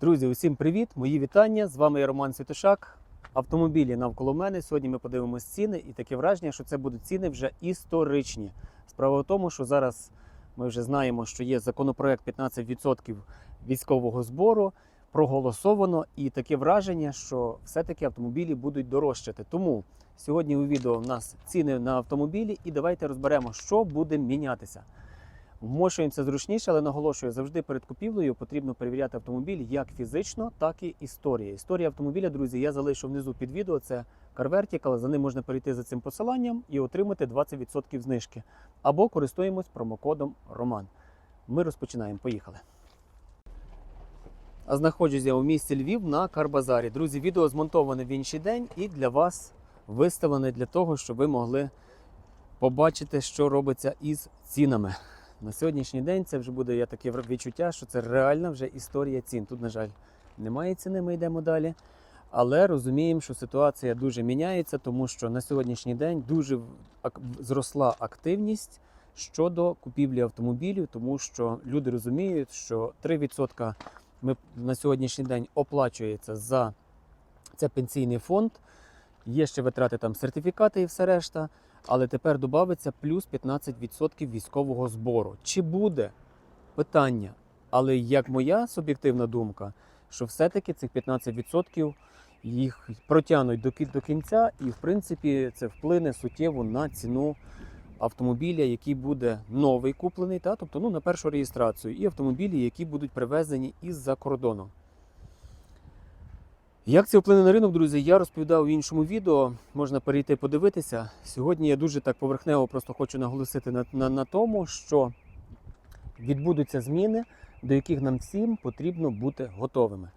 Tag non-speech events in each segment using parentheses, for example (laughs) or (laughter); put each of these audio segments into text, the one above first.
Друзі, усім привіт! Мої вітання. З вами я Роман Святошак. Автомобілі навколо мене. Сьогодні ми подивимося ціни, і таке враження, що це будуть ціни вже історичні. Справа в тому, що зараз ми вже знаємо, що є законопроект 15% військового збору, проголосовано, і таке враження, що все-таки автомобілі будуть дорожчати. Тому сьогодні у відео в нас ціни на автомобілі, і давайте розберемо, що буде мінятися. Вмошуємося зручніше, але наголошую, завжди перед купівлею потрібно перевіряти автомобіль як фізично, так і історія. Історія автомобіля, друзі, я залишу внизу під відео. Це CarVertical, За ним можна перейти за цим посиланням і отримати 20% знижки. Або користуємось промокодом Роман. Ми розпочинаємо. Поїхали. А знаходжусь я у місті Львів на Карбазарі. Друзі, відео змонтоване в інший день і для вас виставлене для того, щоб ви могли побачити, що робиться із цінами. На сьогоднішній день це вже буде я таке відчуття, що це реальна вже історія цін. Тут, на жаль, немає ціни, ми йдемо далі. Але розуміємо, що ситуація дуже міняється, тому що на сьогоднішній день дуже зросла активність щодо купівлі автомобілів, тому що люди розуміють, що 3% ми на сьогоднішній день оплачується за це пенсійний фонд. Є ще витрати там сертифікати і все решта. Але тепер додається плюс 15% військового збору. Чи буде питання? Але як моя суб'єктивна думка, що все-таки цих 15% їх протягнуть до, кі- до кінця, і в принципі це вплине суттєво на ціну автомобіля, який буде новий куплений, та, тобто ну, на першу реєстрацію, і автомобілі, які будуть привезені із-за кордону. Як це вплине на ринок, друзі, я розповідав в іншому відео. Можна перейти подивитися. Сьогодні я дуже так поверхнево просто хочу наголосити на, на, на тому, що відбудуться зміни, до яких нам всім потрібно бути готовими.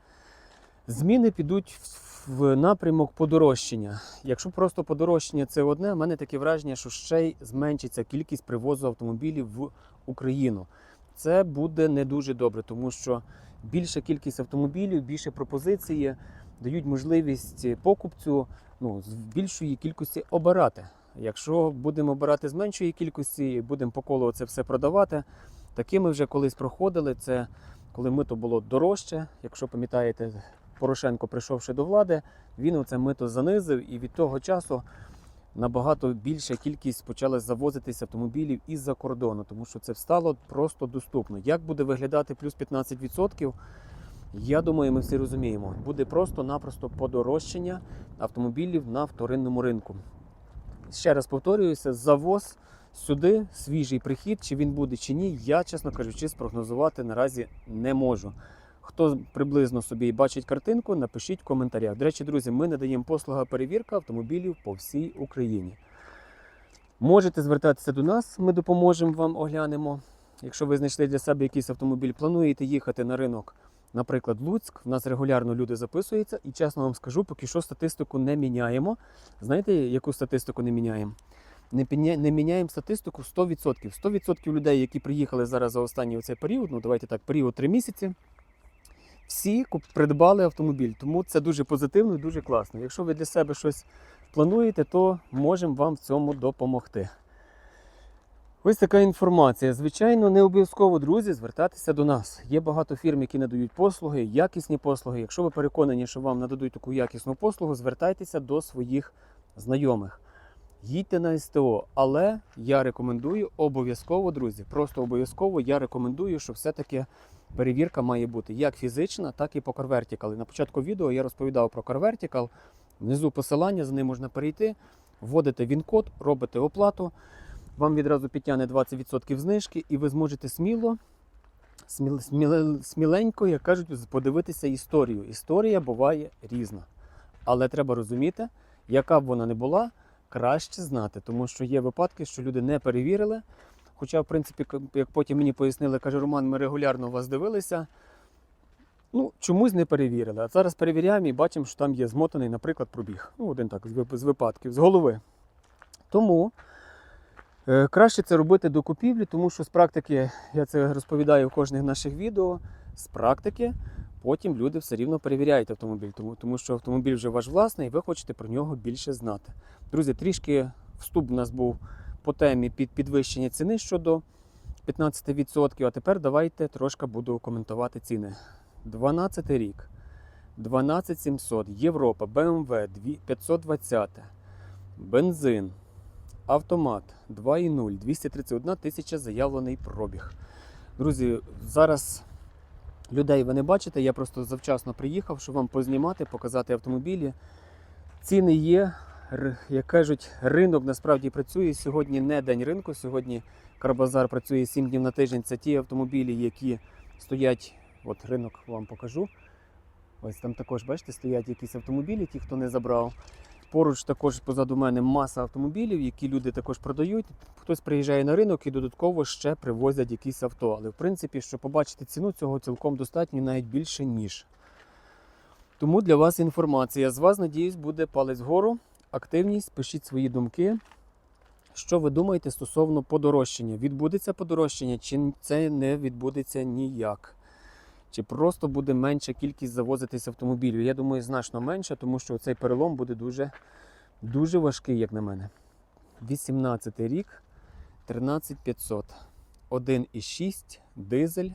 Зміни підуть в, напрямок подорожчання. Якщо просто подорожчання це одне, в мене таке враження, що ще й зменшиться кількість привозу автомобілів в Україну. Це буде не дуже добре, тому що більша кількість автомобілів, більше пропозиції дають можливість покупцю ну, з більшої кількості обирати. Якщо будемо обирати з меншої кількості і будемо по колу це все продавати, таки ми вже колись проходили. Це коли мито було дорожче. Якщо пам'ятаєте, Порошенко, прийшовши до влади, він оце мито занизив, і від того часу набагато більша кількість почала завозитися автомобілів із-за кордону, тому що це стало просто доступно. Як буде виглядати плюс 15%? Я думаю, ми всі розуміємо. Буде просто-напросто подорожчання автомобілів на вторинному ринку. Ще раз повторююся, завоз сюди, свіжий прихід, чи він буде чи ні, я, чесно кажучи, спрогнозувати наразі не можу. Хто приблизно собі бачить картинку, напишіть в коментарях. До речі, друзі, ми надаємо послуга перевірка автомобілів по всій Україні. Можете звертатися до нас, ми допоможемо вам, оглянемо. Якщо ви знайшли для себе якийсь автомобіль, плануєте їхати на ринок, наприклад, Луцьк, в нас регулярно люди записуються, і чесно вам скажу, поки що статистику не міняємо. Знаєте, яку статистику не міняємо? Не, не міняємо статистику 100%. 100% людей, які приїхали зараз за останній цей період, ну давайте так, період 3 місяці, всі придбали автомобіль. Тому це дуже позитивно і дуже класно. Якщо ви для себе щось плануєте, то можемо вам в цьому допомогти. Ось така інформація. Звичайно, не обов'язково, друзі, звертатися до нас. Є багато фірм, які надають послуги, якісні послуги. Якщо ви переконані, що вам нададуть таку якісну послугу, звертайтеся до своїх знайомих. Їдьте на СТО, але я рекомендую обов'язково, друзі, просто обов'язково я рекомендую, що все-таки перевірка має бути як фізична, так і по CarVertical. На початку відео я розповідав про CarVertical. Внизу посилання, за ним можна перейти, вводите він-код, робите оплату. Вам відразу підтягне 20% знижки, і ви зможете сміло, сміл, сміле- сміленько, як кажуть, подивитися історію. Історія буває різна. Але треба розуміти, яка б вона не була, краще знати, тому що є випадки, що люди не перевірили. Хоча, в принципі, як потім мені пояснили, каже Роман, ми регулярно вас дивилися. Ну, чомусь не перевірили. А зараз перевіряємо і бачимо, що там є змотаний, наприклад, пробіг. Ну, один так, з випадків, з голови. Тому краще це робити до купівлі, тому що з практики, я це розповідаю в кожних наших відео, з практики потім люди все рівно перевіряють автомобіль, тому, тому що автомобіль вже ваш власний, і ви хочете про нього більше знати. Друзі, трішки вступ у нас був по темі під підвищення ціни щодо 15%. А тепер давайте трошки буду коментувати ціни. 12 рік. 12700, Європа, BMW 520, бензин, автомат 2.0, 231 тисяча заявлений пробіг. Друзі, зараз людей ви не бачите, я просто завчасно приїхав, щоб вам познімати, показати автомобілі. Ціни є, як кажуть, ринок насправді працює. Сьогодні не день ринку, сьогодні Карбазар працює 7 днів на тиждень. Це ті автомобілі, які стоять. От ринок вам покажу. Ось там також, бачите, стоять якісь автомобілі, ті, хто не забрав. Поруч також позаду мене маса автомобілів, які люди також продають. Хтось приїжджає на ринок і додатково ще привозять якісь авто. Але в принципі, щоб побачити ціну, цього цілком достатньо, навіть більше ніж. Тому для вас інформація. З вас, надіюсь, буде палець вгору, активність, пишіть свої думки. Що ви думаєте стосовно подорожчання? Відбудеться подорожчання, чи це не відбудеться ніяк? Чи просто буде менша кількість завозитись автомобілів? Я думаю, значно менше, тому що цей перелом буде дуже, дуже важкий, як на мене. 18 рік, 13500. 1,6 дизель.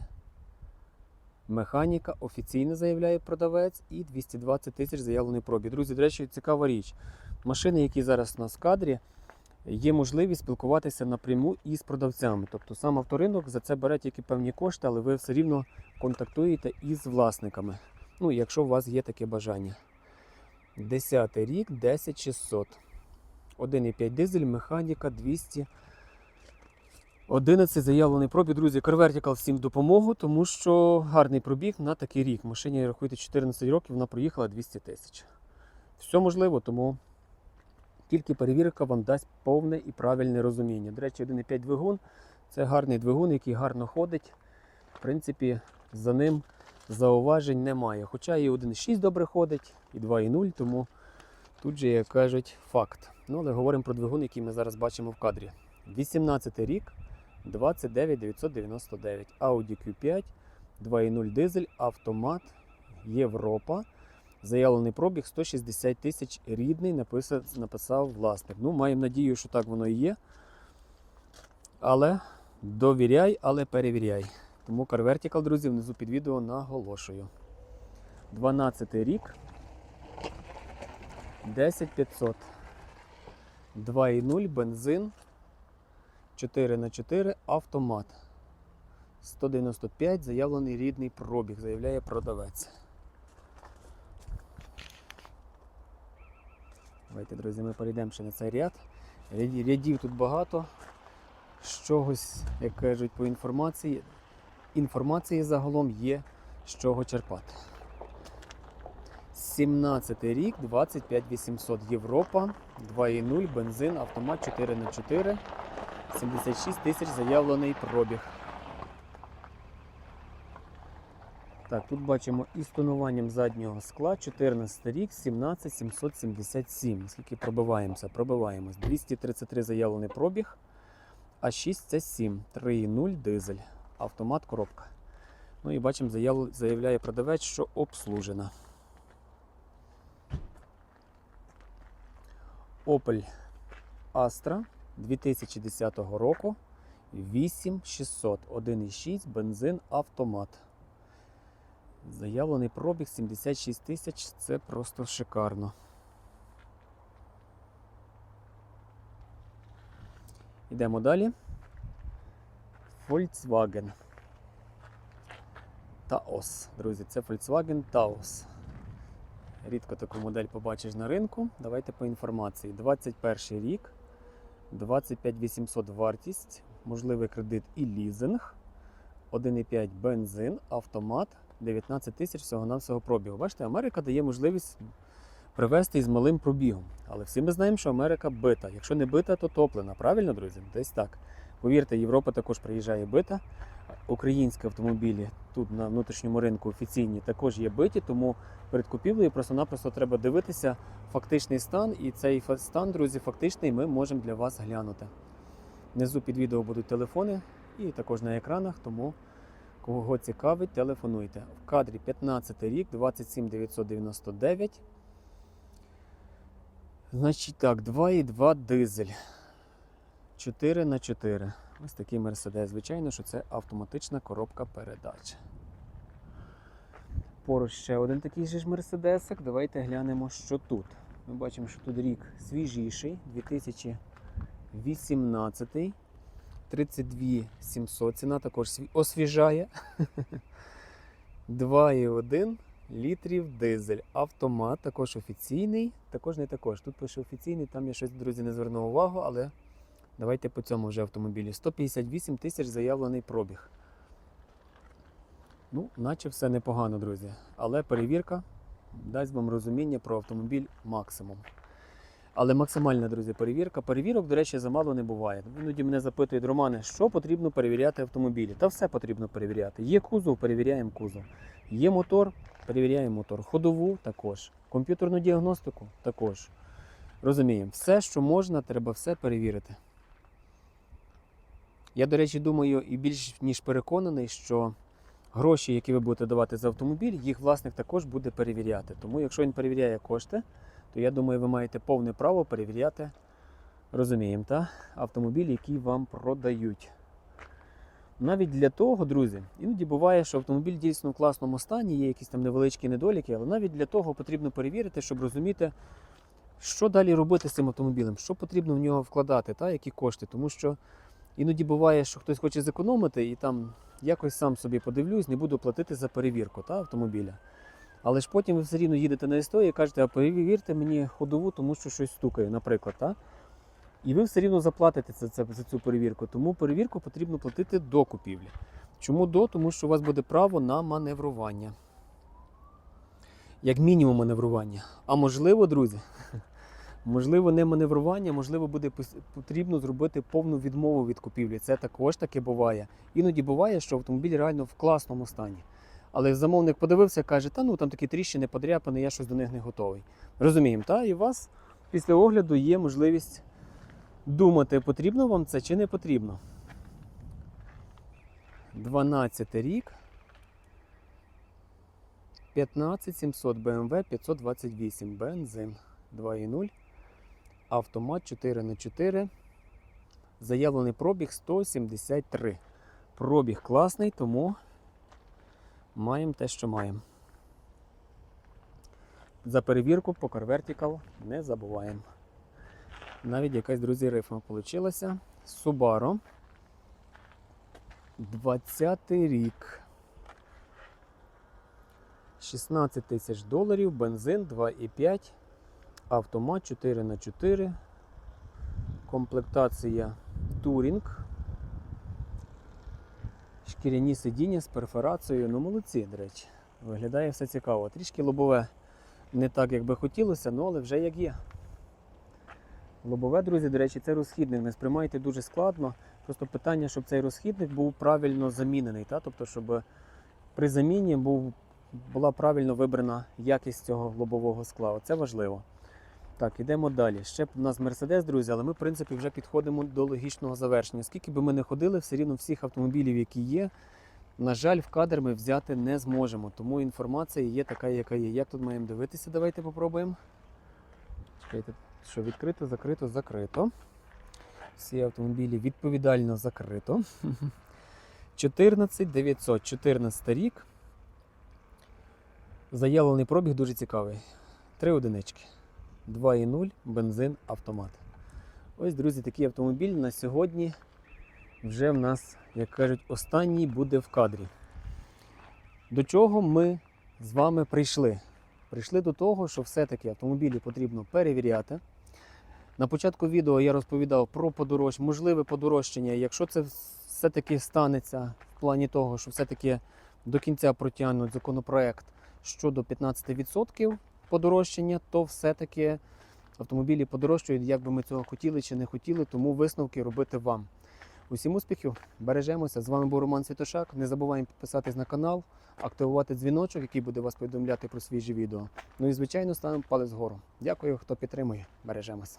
Механіка офіційно заявляє продавець і 220 тисяч заявлений пробіг. Друзі, до речі, цікава річ. Машини, які зараз у нас в кадрі, є можливість спілкуватися напряму із продавцями. Тобто сам авторинок за це бере тільки певні кошти, але ви все рівно контактуєте із власниками. Ну, якщо у вас є таке бажання. 10 рік, 10600. 1,5 дизель, механіка 200. 11 заявлений пробіг. Друзі, CarVertical всім допомогу, тому що гарний пробіг на такий рік. Машині рахуйте 14 років, вона проїхала 200 тисяч. Все можливо, тому тільки перевірка вам дасть повне і правильне розуміння. До речі, 1,5 двигун це гарний двигун, який гарно ходить. В принципі, за ним зауважень немає. Хоча і 1,6 добре ходить, і 2,0, тому тут же, як кажуть, факт. Ну, але говоримо про двигун, який ми зараз бачимо в кадрі. 18 рік, 29 999. Audi Q5, 2,0 дизель, автомат, Європа. Заявлений пробіг 160 тисяч рідний, написав, написав власник. Ну, маємо надію, що так воно і є. Але довіряй, але перевіряй. Тому CarVertical, друзі, внизу під відео наголошую. 12 рік. 10500. 2,0 бензин. 4х4 автомат. 195 заявлений рідний пробіг, заявляє продавець. Давайте, друзі, ми перейдемо ще на цей ряд. Рядів тут багато. З чогось, як кажуть, по інформації. Інформації загалом є з чого черпати. 17 рік, 25 800 Європа, 2,0 бензин, автомат 4х4, 76 тисяч заявлений пробіг. Так, тут бачимо із тонуванням заднього скла 14 рік, 17 777. Скільки пробиваємося? Пробиваємось. 233 заявлений пробіг, а 6 це 7. 3,0 дизель. Автомат коробка. Ну і бачимо, заяв- заявляє продавець, що обслужена. Opel Astra 2010 року 8600 1,6 бензин автомат. Заявлений пробіг 76 тисяч. Це просто шикарно. Йдемо далі. Volkswagen. Taos. Друзі, це Volkswagen Taos. Рідко таку модель побачиш на ринку. Давайте по інформації. 21 рік, 25 800 вартість, можливий кредит і лізинг, 1,5 бензин, автомат, 19 тисяч всього-навсього пробігу. Бачите, Америка дає можливість привезти із малим пробігом. Але всі ми знаємо, що Америка бита. Якщо не бита, то топлена. Правильно, друзі? Десь так. Повірте, Європа також приїжджає бита. Українські автомобілі тут на внутрішньому ринку офіційні також є биті, тому перед купівлею просто-напросто треба дивитися фактичний стан, і цей стан, друзі, фактичний ми можемо для вас глянути. Внизу під відео будуть телефони і також на екранах, тому кого цікавить, телефонуйте. В кадрі 15 рік, 27 999. Значить так, 2,2 дизель. 4 на 4. Ось такий Мерседес. Звичайно, що це автоматична коробка передач. Поруч ще один такий же ж мерседесик. Давайте глянемо, що тут. Ми бачимо, що тут рік свіжіший, 2018. 32 700. Ціна також освіжає. (laughs) 2,1 літрів дизель. Автомат також офіційний. Також не також. Тут пише офіційний, там я щось, друзі, не звернув увагу, але давайте по цьому вже автомобілі. 158 тисяч заявлений пробіг. Ну, наче все непогано, друзі. Але перевірка дасть вам розуміння про автомобіль максимум. Але максимальна, друзі, перевірка. Перевірок, до речі, замало не буває. Іноді мене запитують, Романе, що потрібно перевіряти автомобілі? Та все потрібно перевіряти. Є кузов, перевіряємо кузов. Є мотор, перевіряємо мотор. Ходову також. Комп'ютерну діагностику також. Розуміємо, все, що можна, треба все перевірити. Я, до речі, думаю і більш ніж переконаний, що гроші, які ви будете давати за автомобіль, їх власник також буде перевіряти. Тому, якщо він перевіряє кошти, то я думаю, ви маєте повне право перевіряти, розуміємо, та? автомобіль, який вам продають. Навіть для того, друзі, іноді буває, що автомобіль дійсно в класному стані, є якісь там невеличкі недоліки, але навіть для того потрібно перевірити, щоб розуміти, що далі робити з цим автомобілем, що потрібно в нього вкладати, та, які кошти. Тому що іноді буває, що хтось хоче зекономити і там якось сам собі подивлюсь, не буду платити за перевірку та, автомобіля. Але ж потім ви все рівно їдете на СТО і кажете, а перевірте мені ходову, тому що щось стукає, наприклад. Та? І ви все рівно заплатите за, це, за цю перевірку. Тому перевірку потрібно платити до купівлі. Чому до? Тому що у вас буде право на маневрування. Як мінімум маневрування. А можливо, друзі, (laughs) можливо, не маневрування, можливо, буде потрібно зробити повну відмову від купівлі. Це також таке буває. Іноді буває, що автомобіль реально в класному стані. Але замовник подивився, каже, та ну там такі тріщини подряпані, я щось до них не готовий. Розуміємо, та? І у вас після огляду є можливість думати, потрібно вам це чи не потрібно. 12 рік. 15700 BMW 528 бензин 2.0. Автомат 4х4. Заявлений пробіг 173. Пробіг класний, тому маємо те, що маємо. За перевірку по CarVertical не забуваємо. Навіть якась, друзі, рифма вийшла. Subaru. 20 рік. 16 тисяч доларів, бензин 2,5, автомат 4х4, комплектація Touring. Шкіряні сидіння з перфорацією. Ну, молодці, до речі. Виглядає все цікаво. Трішки лобове не так, як би хотілося, ну але вже як є. Лобове, друзі, до речі, це розхідник. Не сприймайте дуже складно. Просто питання, щоб цей розхідник був правильно замінений. Та? Тобто, щоб при заміні був, була правильно вибрана якість цього лобового скла. Це важливо. Так, ідемо далі. Ще у нас Мерседес, друзі, але ми, в принципі, вже підходимо до логічного завершення. Скільки би ми не ходили, все рівно всіх автомобілів, які є, на жаль, в кадр ми взяти не зможемо. Тому інформація є така, яка є. Як тут маємо дивитися? Давайте попробуємо. Чекайте, що відкрито, закрито, закрито. Всі автомобілі відповідально закрито. 14 900, 14 рік. Заявлений пробіг дуже цікавий. Три одинички. 2,0 бензин автомат. Ось, друзі, такий автомобіль на сьогодні вже в нас, як кажуть, останній буде в кадрі. До чого ми з вами прийшли? Прийшли до того, що все-таки автомобілі потрібно перевіряти. На початку відео я розповідав про подорож... можливе подорожчання. Якщо це все-таки станеться в плані того, що все-таки до кінця протягнуть законопроект щодо 15% подорожчання, то все-таки автомобілі подорожчають, як би ми цього хотіли чи не хотіли, тому висновки робити вам. Усім успіхів, бережемося. З вами був Роман Святошак. Не забуваємо підписатись на канал, активувати дзвіночок, який буде вас повідомляти про свіжі відео. Ну і звичайно ставимо палець вгору. Дякую, хто підтримує. Бережемося.